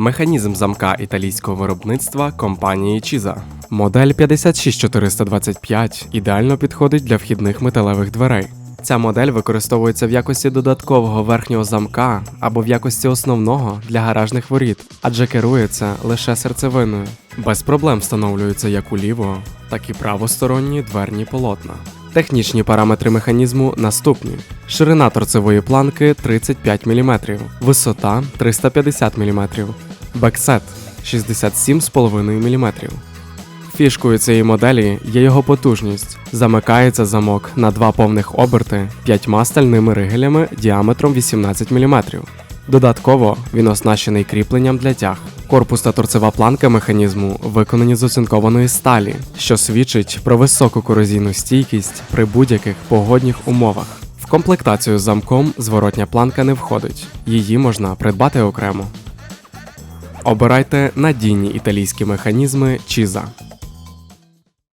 Механізм замка італійського виробництва компанії Чіза. Модель 56425 ідеально підходить для вхідних металевих дверей. Ця модель використовується в якості додаткового верхнього замка або в якості основного для гаражних воріт, адже керується лише серцевиною. Без проблем встановлюються як у ліво, так і правосторонні дверні полотна. Технічні параметри механізму наступні: ширина торцевої планки 35 мм, висота 350 мм, бексет 67,5 мм. Фішкою цієї моделі є його потужність. Замикається замок на два повних оберти п'ятьма стальними ригелями діаметром 18 мм. Додатково він оснащений кріпленням для тяг. Корпус та торцева планка механізму виконані з оцинкованої сталі, що свідчить про високу корозійну стійкість при будь-яких погодних умовах. В комплектацію з замком зворотня планка не входить, її можна придбати окремо. Обирайте надійні італійські механізми Чіза.